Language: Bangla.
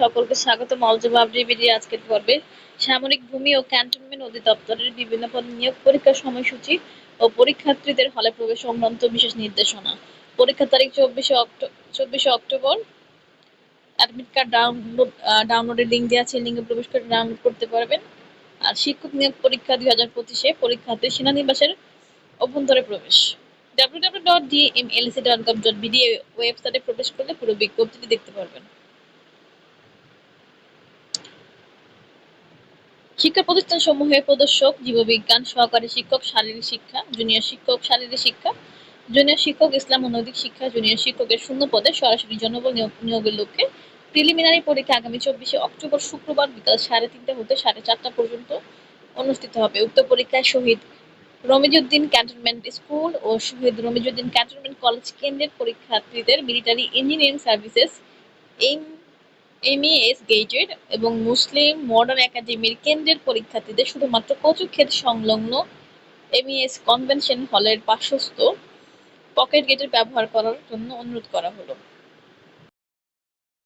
সকলকে স্বাগত মলজবাব ডিবিডি আজকের পর্বে সামরিক ভূমি ও ক্যান্টনমেন্ট অধিদপ্তরের বিভিন্ন পদে নিয়োগ পরীক্ষার সময়সূচি ও পরীক্ষার্থীদের হলে প্রবেশ সংক্রান্ত বিশেষ নির্দেশনা। পরীক্ষার তারিখ চব্বিশে চব্বিশে অক্টোবর। অ্যাডমিট কার্ড ডাউনলোড ডাউনলোডের লিঙ্ক দেওয়া আছে লিঙ্কে প্রবেশ করে ডাউনলোড করতে পারবেন। আর শিক্ষক নিয়োগ পরীক্ষা দুই হাজার পঁচিশে পরীক্ষার্থী সেনানিবাসের অভ্যন্তরে প্রবেশ। www.dmlc.gov.bd ওয়েবসাইটে প্রবেশ করলে পুরো বিজ্ঞপ্তিটি দেখতে পারবেন। শিক্ষা প্রতিষ্ঠান সমূহে প্রদর্শক, জীববিজ্ঞান সহকারী শিক্ষক, শারীরিক শিক্ষা, জুনিয়র শিক্ষক, শারীরিক শিক্ষা, জুনিয়র শিক্ষক, ইসলাম ও নৈতিক শিক্ষা, জুনিয়র শিক্ষকের শূন্য পদে সরাসরি জনবল নিয়োগের লক্ষ্যে প্রিলিমিনারি পরীক্ষা আগামী চব্বিশে অক্টোবর শুক্রবার বিকাল সাড়ে তিনটা হতে সাড়ে চারটা পর্যন্ত অনুষ্ঠিত হবে। উক্ত পরীক্ষায় শহীদ রমিজুদ্দিন ক্যান্টনমেন্ট স্কুল ও শহীদ রমিজুদ্দিন ক্যান্টনমেন্ট কলেজ কেন্দ্রের পরীক্ষার্থীদের military engineering services, M MES গেজেড এবং মুসলিম মডার্ন একাডেমির কেন্দ্রের পরীক্ষার্থীদের শুধুমাত্র কচুক্ষেত সংলগ্ন এমইএস কনভেনশন হলের পার্শ্বস্থ পকেট গেটের ব্যবহার করার জন্য অনুরোধ করা হলো।